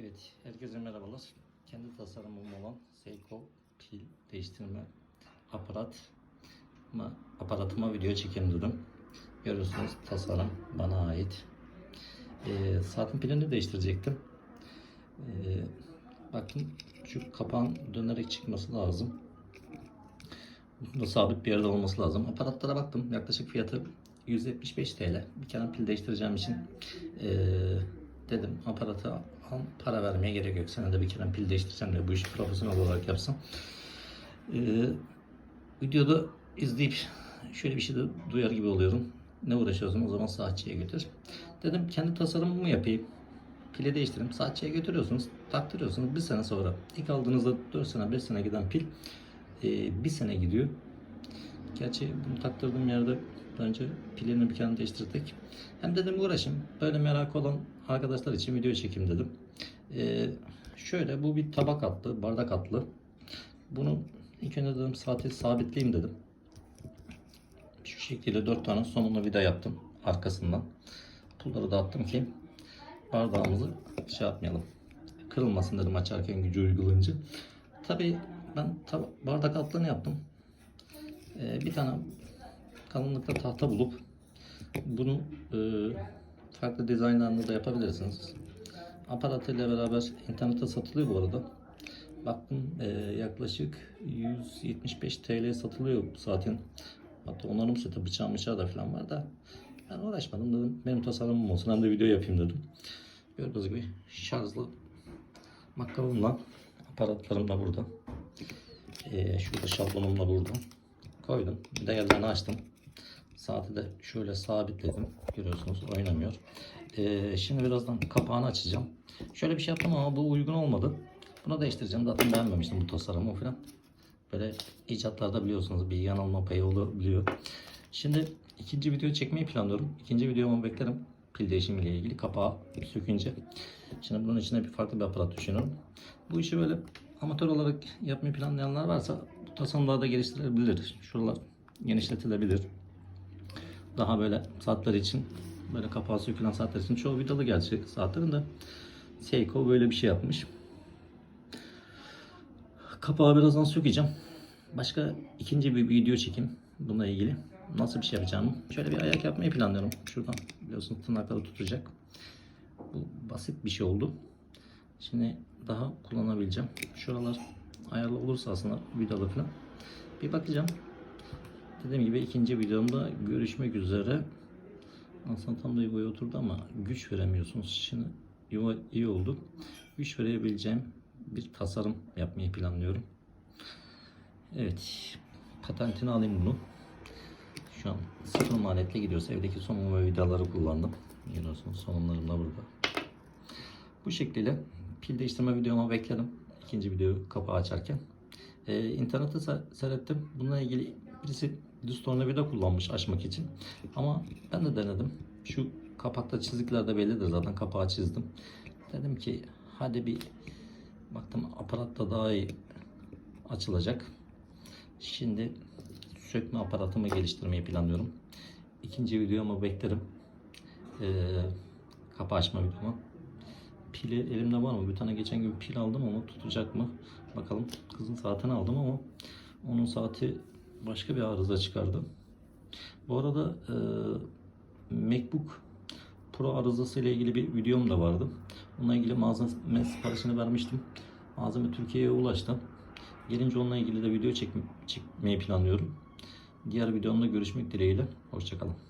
Evet, herkese merhabalar. Kendi tasarımım olan Seiko pil değiştirme aparat aparatıma video çekim dedim. Görüyorsunuz tasarım bana ait. Ee, saatin pilini değiştirecektim. Ee, bakın şu kapağın dönerek çıkması lazım. Bunda sabit bir yerde olması lazım. Aparatlara baktım. Yaklaşık fiyatı 175 TL. Bir kere pil değiştireceğim için ee, dedim aparatı al, para vermeye gerek yok. Senede bir kere pil değiştireceğim de bu işi profesyonel olarak yapsam. Ee, videoda izleyip şöyle bir şey de duyar gibi oluyorum. Ne uğraşıyorsun o zaman saatçiye götür. Dedim kendi tasarımımı yapayım. Pili değiştireyim. Saatçiye götürüyorsunuz. Taktırıyorsunuz. Bir sene sonra ilk aldığınızda 4 sene 5 sene giden pil e, bir sene gidiyor. Gerçi bunu taktırdığım yerde önce pilini bir kere değiştirdik. Hem dedim uğraşayım. Böyle merak olan arkadaşlar için video çekeyim dedim. Ee, şöyle bu bir tabak atlı, bardak atlı. Bunu ilk önce dedim saati sabitleyeyim dedim. Şu şekilde dört tane sonuna vida yaptım arkasından. Pulları da attım ki bardağımızı şey yapmayalım. Kırılmasın dedim açarken gücü uygulayınca. Tabi ben tab- bardak atlığını yaptım. Ee, bir tane kalınlıkta tahta bulup bunu e, farklı dizaynlarını da yapabilirsiniz. Aparatıyla beraber internette satılıyor bu arada. Baktım e, yaklaşık 175 TL satılıyor bu saatin. Hatta onarım seti bıçağı bıçağı da falan var da ben uğraşmadım dedim. Benim tasarımım olsun hem de video yapayım dedim. Gördüğünüz gibi şarjlı makkabımla aparatlarım da burada. E, şurada şablonum da burada. Koydum. Değerlerini açtım. Saati de şöyle sabitledim. Görüyorsunuz oynamıyor. Ee, şimdi birazdan kapağını açacağım. Şöyle bir şey yaptım ama bu uygun olmadı. Bunu değiştireceğim. Zaten beğenmemiştim bu tasarımı falan. Böyle icatlarda biliyorsunuz bir yanılma payı olabiliyor. Şimdi ikinci video çekmeyi planlıyorum. İkinci videomu beklerim. Pil değişimiyle ilgili kapağı sökünce. Şimdi bunun içine bir farklı bir aparat düşünüyorum. Bu işi böyle amatör olarak yapmayı planlayanlar varsa bu tasarımları da geliştirebilir. Şuralar genişletilebilir daha böyle saatler için böyle kapağı sökülen saatler için çoğu vidalı gerçi saatlerin de Seiko böyle bir şey yapmış. Kapağı birazdan sökeceğim. Başka ikinci bir video çekeyim bununla ilgili. Nasıl bir şey yapacağımı. Şöyle bir ayak yapmayı planlıyorum. Şuradan biliyorsunuz tırnakları tutacak. Bu basit bir şey oldu. Şimdi daha kullanabileceğim. Şuralar ayarlı olursa aslında vidalı falan. Bir bakacağım. Dediğim gibi ikinci videomda görüşmek üzere. Aslında tam da yuvaya oturdu ama güç veremiyorsunuz. Şimdi yuva iyi oldu. Güç verebileceğim bir tasarım yapmayı planlıyorum. Evet. Patentini alayım bunu. Şu an sıfır maliyetle gidiyoruz. Evdeki sonum ve vidaları kullandım. Görüyorsunuz sonumlarım da burada. Bu şekilde pil değiştirme videomu beklerim. İkinci video kapağı açarken. Ee, internette se- seyrettim. Bununla ilgili birisi düz tornavida kullanmış açmak için. Ama ben de denedim. Şu kapakta çizikler de bellidir zaten kapağı çizdim. Dedim ki hadi bir baktım aparat da daha iyi açılacak. Şimdi sökme aparatımı geliştirmeyi planlıyorum. İkinci videomu beklerim. Ee, kapı açma videomu. Pili elimde var mı? Bir tane geçen gün pil aldım ama tutacak mı? Bakalım. Kızın saatini aldım ama onun saati başka bir arıza çıkardı. Bu arada e, MacBook Pro arızası ile ilgili bir videom da vardı. Onunla ilgili malzeme siparişini vermiştim. Malzeme Türkiye'ye ulaştı. Gelince onunla ilgili de video çek çekmeyi planlıyorum. Diğer videomda görüşmek dileğiyle. Hoşçakalın.